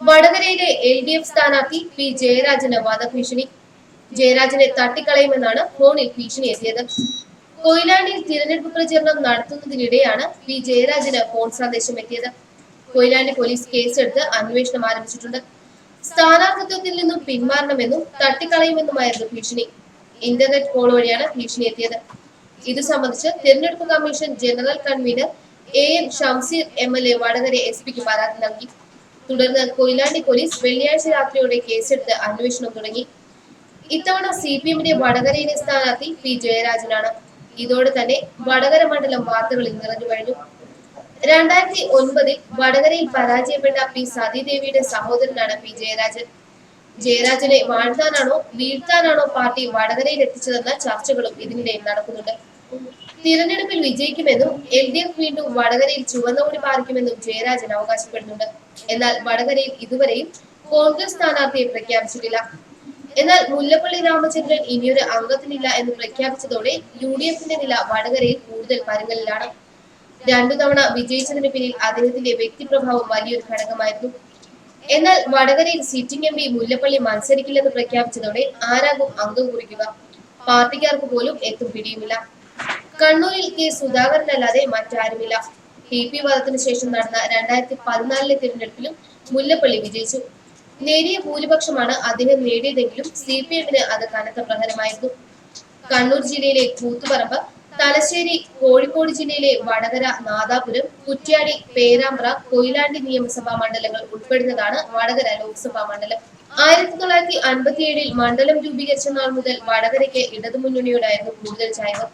വടകരയിലെ L D F സ്ഥാനാർത്ഥി P ജയരാജന് വധഭീഷണി. ജയരാജനെ തട്ടിക്കളയുമെന്നാണ് ഫോണിൽ ഭീഷണി എത്തിയത് കൊയിലാണ്ടിയിൽ തിരഞ്ഞെടുപ്പ് പ്രചരണം നടത്തുന്നതിനിടെയാണ് പി ജയരാജന് ഫോൺ സന്ദേശം എത്തിയത് കൊയിലാണ്ടി പോലീസ് കേസെടുത്ത് അന്വേഷണം ആരംഭിച്ചിട്ടുണ്ട്. സ്ഥാനാർത്ഥിത്വത്തിൽ നിന്നും പിന്മാറണമെന്നും തട്ടിക്കളയുമെന്നുമായിരുന്നു ഭീഷണി. ഇന്റർനെറ്റ് കോൾ വഴിയാണ് ഭീഷണി എത്തിയത് ഇത് സംബന്ധിച്ച് തിരഞ്ഞെടുപ്പ് commission general convener A N Shamseer M L A Vadakara S പിക്ക് പരാതി നൽകി. തുടർന്ന് കൊയിലാണ്ടി പോലീസ് വെള്ളിയാഴ്ച രാത്രിയോടെ കേസെടുത്ത് അന്വേഷണം തുടങ്ങി. ഇത്തവണ സി പി എമ്മിന്റെ വടകരയിലെ സ്ഥാനാർത്ഥി പി ജയരാജനാണ്. ഇതോടെ തന്നെ വടകര മണ്ഡലം വാർത്തകളിൽ നിറഞ്ഞു കഴിഞ്ഞു രണ്ടായിരത്തി ഒൻപതിൽ വടകരയിൽ പരാജയപ്പെട്ട പി സതീദേവിയുടെ സഹോദരനാണ് പി ജയരാജൻ. ജയരാജനെ വാഴ്ത്താനാണോ വീഴ്ത്താനാണോ പാർട്ടി വടകരയിൽ എത്തിച്ചതെന്ന ചർച്ചകളും ഇതിനിടയിൽ നടക്കുന്നുണ്ട്. തിരഞ്ഞെടുപ്പിൽ വിജയിക്കുമെന്നും എൽ ഡി എഫ് വീണ്ടും വടകരയിൽ ചുവന്നോടി പാലിക്കുമെന്നും ജയരാജൻ അവകാശപ്പെടുന്നുണ്ട്. എന്നാൽ വടകരയിൽ ഇതുവരെയും കോൺഗ്രസ് സ്ഥാനാർത്ഥിയെ പ്രഖ്യാപിച്ചിട്ടില്ല. എന്നാൽ മുല്ലപ്പള്ളി രാമചന്ദ്രൻ ഇനിയൊരു അംഗത്തിനില്ല എന്ന് പ്രഖ്യാപിച്ചതോടെ യു ഡി എഫിന്റെ നില വടകരയിൽ കൂടുതൽ പരുങ്ങലിലാണ്. രണ്ടു തവണ വിജയിച്ചതിന് പിന്നിൽ അദ്ദേഹത്തിന്റെ വ്യക്തിപ്രഭാവം വലിയൊരു ഘടകമായിരുന്നു. എന്നാൽ വടകരയിൽ സിറ്റിംഗ് എം പി മുല്ലപ്പള്ളി മത്സരിക്കില്ലെന്ന് പ്രഖ്യാപിച്ചതോടെ ആരാകും അംഗം കുറിക്കുക. പാർട്ടിക്കാർക്ക് പോലും എത്തും പിടിയുമില്ല. കണ്ണൂരിൽ കെ സുധാകരനല്ലാതെ മറ്റാരുമില്ല. ടി പി വധത്തിനു ശേഷം നടന്ന രണ്ടായിരത്തി പതിനാലിലെ തിരഞ്ഞെടുപ്പിലും മുല്ലപ്പള്ളി വിജയിച്ചു. നേരിയ ഭൂരിപക്ഷമാണ് അദ്ദേഹം നേടിയതെങ്കിലും സി പി എമ്മിന് അത് കനത്ത പ്രഹരമായിരുന്നു. കണ്ണൂർ ജില്ലയിലെ കൂത്തുപറമ്പ് തലശ്ശേരി കോഴിക്കോട് ജില്ലയിലെ വടകര നാദാപുരം കുറ്റ്യാടി പേരാമ്പ്ര കൊയിലാണ്ടി നിയമസഭാ മണ്ഡലങ്ങൾ ഉൾപ്പെടുന്നതാണ് വടകര ലോക്സഭാ മണ്ഡലം. ആയിരത്തി തൊള്ളായിരത്തി അൻപത്തിയേഴിൽ മണ്ഡലം രൂപീകരിച്ച നാൾ മുതൽ വടകരയ്ക്ക് ഇടതുമുന്നണിയോടായിരുന്നു കൂടുതൽ ചായ്വ്.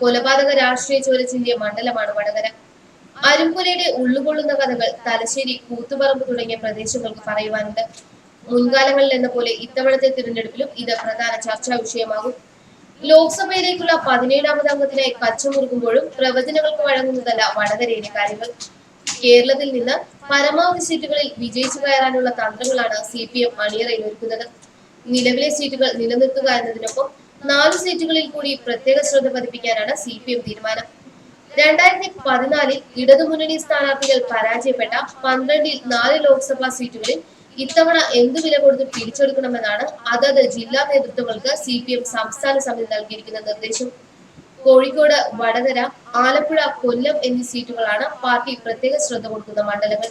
കൊലപാതക രാഷ്ട്രീയ ചോരച്ചിന്തിയ മണ്ഡലമാണ് വടകര. അരുമ്പുലയുടെ ഉള്ളുകൊള്ളുന്ന കഥകൾ തലശ്ശേരി കൂത്തുപറമ്പ് തുടങ്ങിയ പ്രദേശങ്ങൾക്ക് പറയുവാനുണ്ട്. മുൻകാലങ്ങളിൽ എന്ന പോലെ ഇത്തവണത്തെ തിരഞ്ഞെടുപ്പിലും ഇത് പ്രധാന ചർച്ചാ വിഷയമാകും. ലോക്സഭയിലേക്കുള്ള പതിനേഴാമത് അംഗത്തിനായി കച്ചമുറുകുമ്പോഴും പ്രവചനങ്ങൾക്ക് വഴങ്ങുന്നതല്ല വടകരയിലെ കാര്യങ്ങൾ. കേരളത്തിൽ നിന്ന് പരമാവധി സീറ്റുകളിൽ വിജയിച്ചു കയറാനുള്ള തന്ത്രങ്ങളാണ് സി പി എം അണിയറയിൽ ഒരുക്കുന്നത്. നിലവിലെ സീറ്റുകൾ നിലനിർത്തുക എന്നതിനൊപ്പം നാല് സീറ്റുകളിൽ കൂടി പ്രത്യേക ശ്രദ്ധ പതിപ്പിക്കാനാണ് സി പി എം തീരുമാനം. രണ്ടായിരത്തി പതിനാലിൽ ഇടതുമുന്നണി സ്ഥാനാർത്ഥികൾ പരാജയപ്പെട്ട പന്ത്രണ്ടിൽ നാല് ലോക്സഭാ സീറ്റുകളിൽ ഇത്തവണ എന്തു വില കൊടുത്ത് പിടിച്ചെടുക്കണമെന്നാണ് അതത് ജില്ലാ നേതൃത്വങ്ങൾക്ക് സി പി എം സംസ്ഥാന സമിതി നൽകിയിരിക്കുന്ന നിർദ്ദേശം. കോഴിക്കോട് വടകര ആലപ്പുഴ കൊല്ലം എന്നീ സീറ്റുകളാണ് പാർട്ടി പ്രത്യേക ശ്രദ്ധ കൊടുക്കുന്ന മണ്ഡലങ്ങൾ.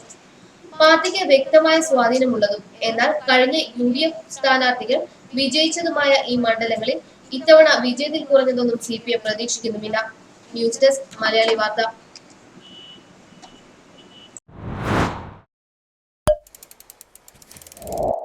പാർട്ടിക്ക് വ്യക്തമായ സ്വാധീനമുള്ളതും എന്നാൽ കഴിഞ്ഞ യു ഡി എഫ് സ്ഥാനാർത്ഥികൾ വിജയിച്ചതുമായ ഈ മണ്ഡലങ്ങളിൽ ഇത്തവണ വിജയത്തിൽ കുറഞ്ഞതൊന്നും C P M പ്രതീക്ഷിക്കുന്നുമില്ല. News desk Malayali Vartha. you